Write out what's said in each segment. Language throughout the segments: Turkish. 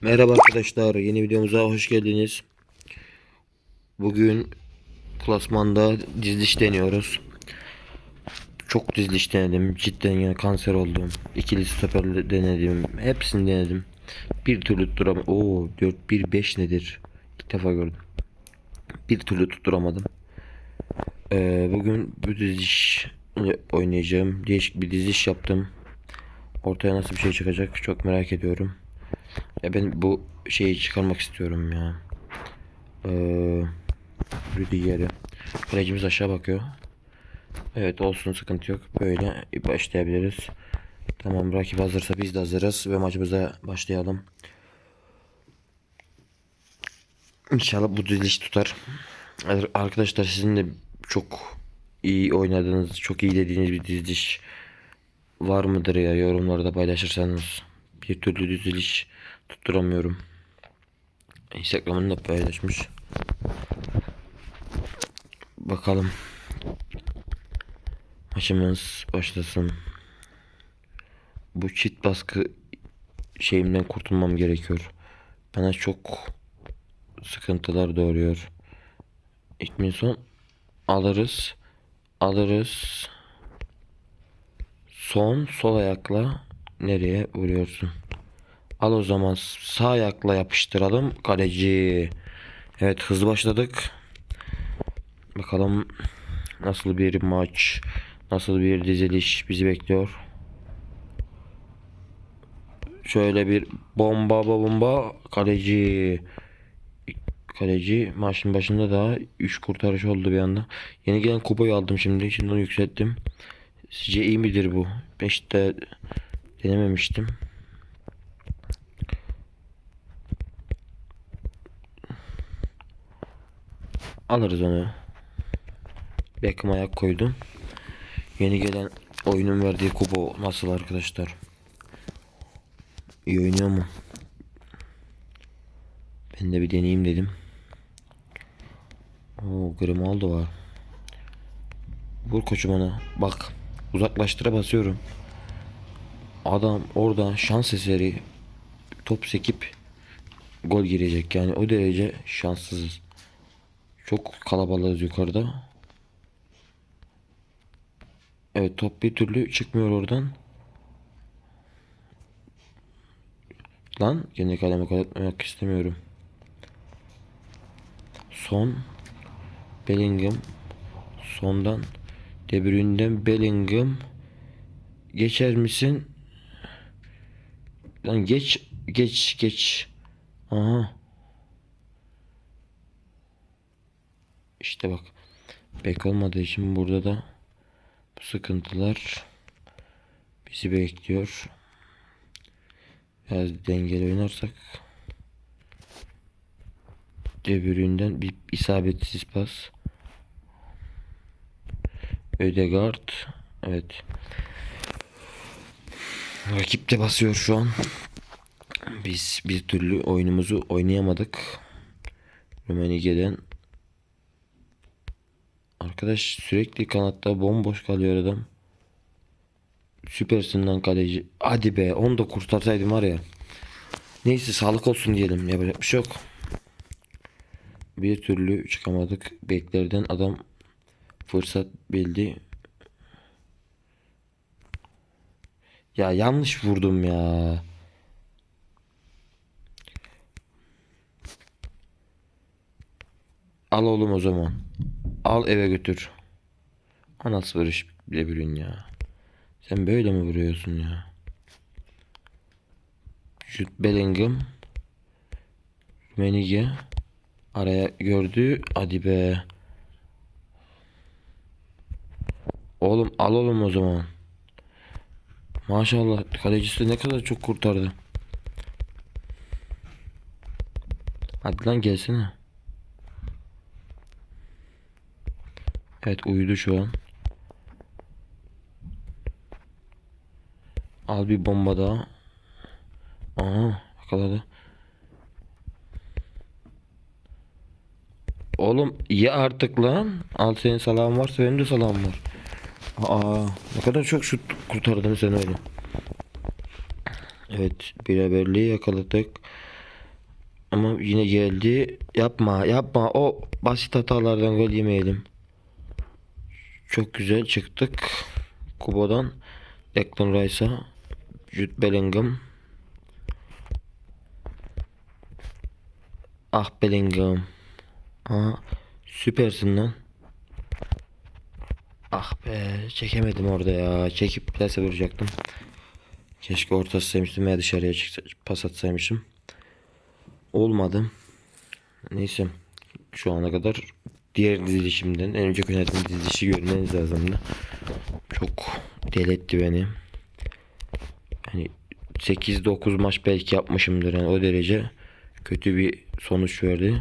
Merhaba arkadaşlar, yeni videomuza hoş geldiniz. Bugün klasmanda diziliş deniyoruz. Çok diziliş denedim, cidden ya kanser oldum. İkili stoper denedim, hepsini denedim. Bir türlü tutturamadım. Oo 4-1-5 nedir? İlk defa gördüm. Bir türlü tutturamadım. Ee, bugün bu diziliş oynayacağım. Değişik bir diziliş yaptım. Ortaya nasıl bir şey çıkacak çok merak ediyorum. Ya ben bu şeyi çıkarmak istiyorum ya. Ee, Rüdiger'i. Kalecimiz aşağı bakıyor. Evet olsun sıkıntı yok. Böyle başlayabiliriz. Tamam rakip hazırsa biz de hazırız ve maçımıza başlayalım. İnşallah bu diziliş tutar. Ar- Arkadaşlar sizin de çok iyi oynadığınız, çok iyi dediğiniz bir diziliş var mıdır ya yorumlarda paylaşırsanız. Bir türlü diziliş tutturamıyorum. Instagram'ını da paylaşmış. Bakalım. Maçımız başlasın. Bu çit baskı şeyimden kurtulmam gerekiyor. Bana çok sıkıntılar doğuruyor. İlk alırız. Alırız. Son sol ayakla nereye vuruyorsun? Al o zaman sağ ayakla yapıştıralım kaleci. Evet hızlı başladık. Bakalım nasıl bir maç, nasıl bir diziliş bizi bekliyor. Şöyle bir bomba bomba kaleci. Kaleci maçın başında da 3 kurtarış oldu bir anda. Yeni gelen kupayı aldım şimdi. Şimdi onu yükselttim. Sizce iyi midir bu? Ben işte denememiştim. Alırız onu. Beckham ayak koydum. Yeni gelen oyunun verdiği kupa nasıl arkadaşlar? İyi oynuyor mu? Ben de bir deneyeyim dedim. Oo Grimaldo var. Vur koçum ona. Bak. Uzaklaştıra basıyorum. Adam oradan şans eseri top sekip gol girecek. Yani o derece şanssızız. Çok kalabalığız yukarıda. Evet top bir türlü çıkmıyor oradan. Lan kaleme gol etmemek istemiyorum. Son Bellingham sondan De Bruyne'den Bellingham geçer misin? Lan geç geç geç. Aha. İşte bak. Bek olmadığı için burada da bu sıkıntılar bizi bekliyor. Biraz dengeli oynarsak De Bruyne'den bir isabetsiz pas. Ödegaard. Evet. Rakip de basıyor şu an. Biz bir türlü oyunumuzu oynayamadık. Rumenige'den Arkadaş sürekli kanatta bomboş kalıyor adam. Süpersin lan kaleci. Hadi be onu da kurtarsaydım var ya. Neyse sağlık olsun diyelim. Yapacak bir şey yok. Bir türlü çıkamadık. Beklerden adam fırsat bildi. Ya yanlış vurdum ya. Al oğlum o zaman. Al eve götür. Anası barış bile bilin ya. Sen böyle mi vuruyorsun ya? Jude Bellingham. Menige. Araya gördü. Hadi be. Oğlum al oğlum o zaman. Maşallah kalecisi ne kadar çok kurtardı. Hadi lan gelsene. Evet uyudu şu an. Al bir bomba daha. Aha yakaladı. Oğlum ye artık lan. Al senin salam varsa benim de salam var. Aa ne kadar çok şut kurtardın sen öyle. Evet beraberliği yakaladık. Ama yine geldi. Yapma yapma. O basit hatalardan gol yemeyelim. Çok güzel çıktık. Kubo'dan. Declan Rice'a. Jude Bellingham. Ah Bellingham. Aha, süpersin lan. Ah be çekemedim orada ya. Çekip plase vuracaktım. Keşke orta saymıştım veya dışarıya çıksa, pas atsaymışım. Olmadı. Neyse. Şu ana kadar diğer dizilişimden en önce yönettiğim dizilişi görmeniz lazımdı. Çok deli etti beni. Hani 8-9 maç belki yapmışımdır yani o derece kötü bir sonuç verdi.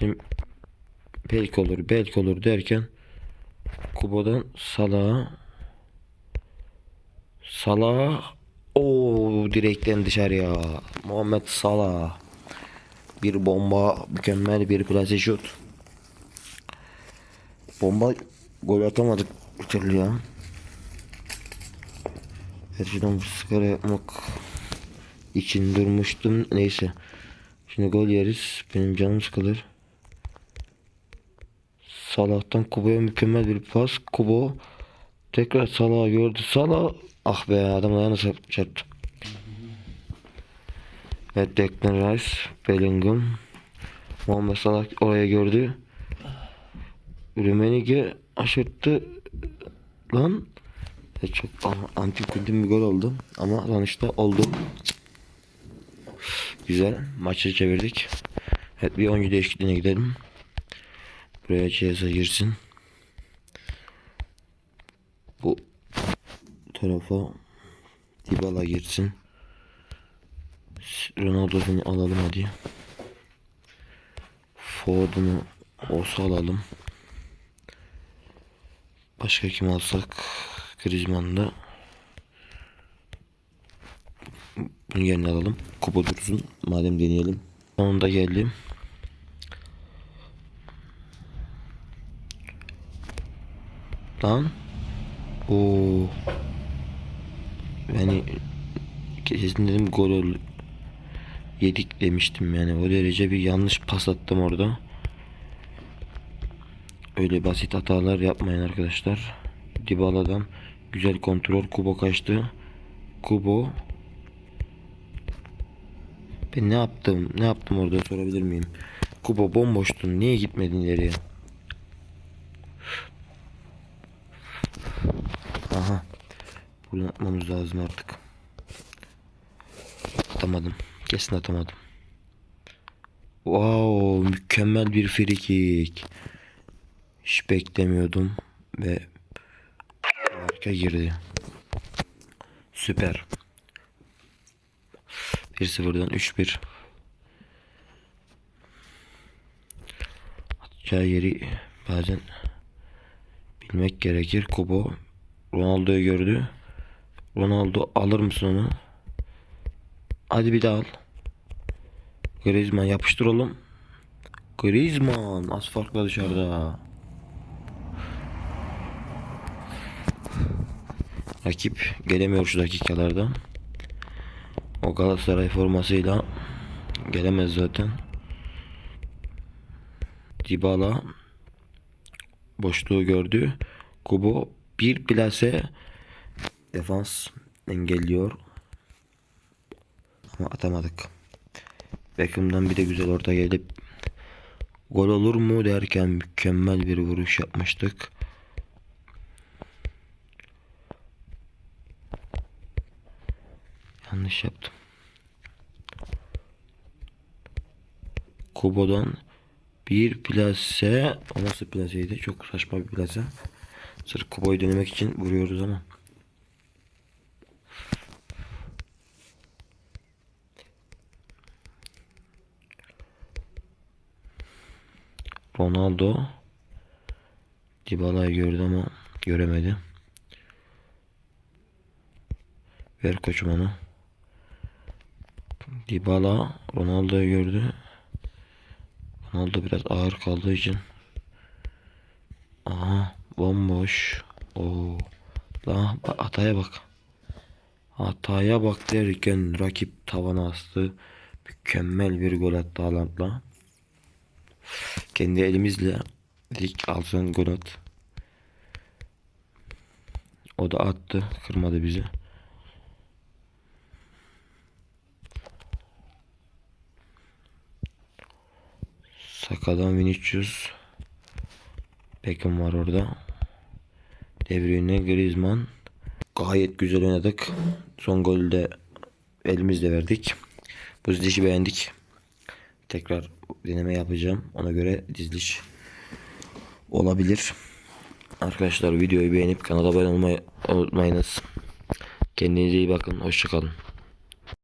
Dedim, belki olur belki olur derken Kubo'dan Salah'a Salah o direkten dışarıya Muhammed Salah bir bomba mükemmel bir plase şut bomba gol atamadık bir türlü ya. Bir sigara yapmak için durmuştum. Neyse. Şimdi gol yeriz. Benim canım sıkılır. Salah'tan Kubo'ya mükemmel bir pas. Kubo tekrar Salah'ı gördü. Salah ah be adam ayağına çarp- çarptı. Evet Declan Rice Bellingham Muhammed Salah oraya gördü Rümenige aşırttı lan. E çok antik kuntin bir gol oldu. Ama sonuçta oldu. Güzel maçı çevirdik. Evet bir oyuncu değişikliğine gidelim. Buraya Ceza girsin. Bu tarafa Dybala girsin. Ronaldo'nu alalım hadi. Ford'unu olsa alalım Başka kim alsak? Griezmann'da. Bunu yerine alalım. Kupa dursun. Madem deneyelim. Sonunda geldim. Lan. Oo. Yani kesin dedim gol ol- yedik demiştim yani o derece bir yanlış pas attım orada. Öyle basit hatalar yapmayın arkadaşlar. Dybala'dan güzel kontrol. Kubo kaçtı. Kubo. Ben ne yaptım? Ne yaptım orada sorabilir miyim? Kubo bomboştun. Niye gitmedin ileriye? Aha. Bunu atmamız lazım artık. Atamadım. Kesin atamadım. Wow, mükemmel bir free kick. Hiç beklemiyordum ve harika girdi. Süper. 1-0'dan 3-1. Atacağı yeri bazen bilmek gerekir. Kubo Ronaldo'yu gördü. Ronaldo alır mısın onu? Hadi bir daha al. Griezmann yapıştır oğlum. Griezmann az farkla dışarıda. Rakip gelemiyor şu dakikalarda. O Galatasaray formasıyla gelemez zaten. Dybala boşluğu gördü. Kubo bir plase defans engelliyor. Ama atamadık. Beckham'dan bir de güzel orta gelip gol olur mu derken mükemmel bir vuruş yapmıştık. Yanlış yaptım. Kubo'dan bir plase o nasıl plaseydi çok saçma bir plase sırf Kubo'yu denemek için vuruyoruz ama Ronaldo Dybala'yı gördü ama göremedi. Ver koçum onu. Dybala Ronaldo'yu gördü. Ronaldo biraz ağır kaldığı için. Aha bomboş. Oo. La bak hataya bak. Hataya bak derken rakip tavana astı. Mükemmel bir gol attı Haaland'la. Kendi elimizle dedik alsın gol at. O da attı. Kırmadı bizi. Sakadan Vinicius. Beckham var orada. De Bruyne, Griezmann. Gayet güzel oynadık. Son golü de elimizle verdik. Bu dizilişi beğendik. Tekrar deneme yapacağım. Ona göre diziliş olabilir. Arkadaşlar videoyu beğenip kanala abone olmayı unutmayınız. Kendinize iyi bakın. Hoşçakalın.